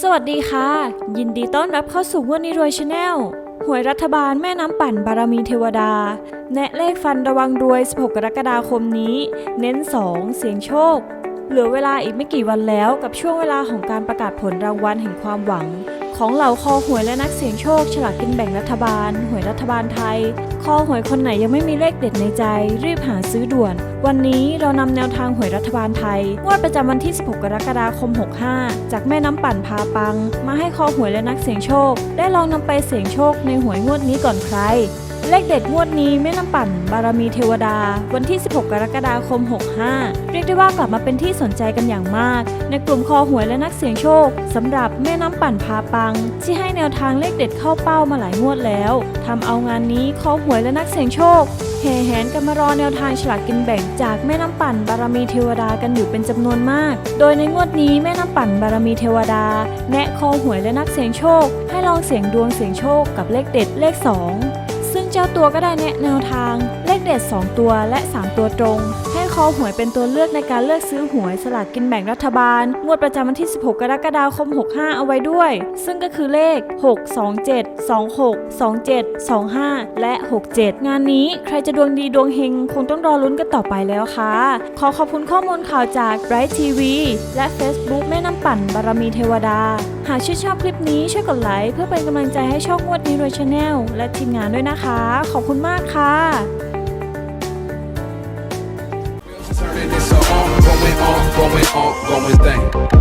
สวัสดีค่ะ ยินดีต้อนรับเข้าสู่งวดนี้รวยชาแนลหวยรัฐบาลแม่น้ำปั่นบารมีเทวดา แนะเลขฟันระวังรวย 16 กรกฎาคมนี้ เน้น 2 เสียงโชค เหลือเวลาอีกไม่กี่วันแล้วกับช่วงเวลาของการประกาศผลรางวัลแห่งความหวัง ของเหล่าคอหวยและนักเสี่ยงโชค ฉลากกินแบ่งรัฐบาล หวยรัฐบาลไทย คอหวยคนไหนยังไม่มีเลขเด็ดในใจ รีบหาซื้อด่วน วันนี้เรานำแนวทางหวยรัฐบาลไทยงวดประจำวันที่ 16 กรกฎาคม 65 จากแม่น้ำปั่นพาปัง มาให้คอหวยและนักเสี่ยงโชค ได้ลองนำไปเสี่ยงโชคในหวยงวดนี้ก่อนใคร เลขเด็ดงวดนี้แม่น้ำปั่น บารมีเทวดา วันที่ 16 กรกฎาคม 65 เรียกได้ว่ากลับมาเป็นที่สนใจกันอย่างมาก ในกลุ่มคอหวยและนักเสี่ยงโชคสำหรับแม่น้ำปั่นพาปัง ที่ให้แนวทางเลขเด็ดเข้าเป้ามาหลายงวดแล้วทำเอางานนี้คอหวยและนักเสี่ยงโชคแห่แหนกันมารอแนวทางฉลากกินแบ่งจากแม่น้ำปั่นบารมีเทวดากันอยู่เป็นจำนวนมาก โดยในงวดนี้แม่น้ำปั่นบารมีเทวดา แนะคอหวยและนักเสี่ยงโชค ให้ลองเสี่ยงดวงเสี่ยงโชคกับเลขเด็ดเลข2ซึ่ง เจ้าตัวก็ได้แนะแนวทาง เลขเด็ด2ตัวและ 3 ตัวตรง ให้คอหวยเป็นตัวเลือกในการเลือกซื้อหวยสลากกินแบ่งรัฐบาล งวดประจำวันที่ 16 กรกฎาคม 65 เอาไว้ด้วย ซึ่งก็คือเลข 6 2 7 2 6 2 7 2 5 และ 67 งานนี้ใครจะดวงดีดวงเฮงคงต้องรอลุ้นกันต่อไปแล้วค่ะ ขอขอบคุณข้อมูลข่าวจาก Bright TV และ Facebook แม่น้ำปั่นบารมีเทวดา หากชื่นชอบคลิปนี้ช่วยกดไลค์เพื่อเป็นกำลังใจให้ช่องงวดนี้รวยชาแนลและทีมงานด้วยนะคะ ขอบคุณมากค่ะ ongoing thing.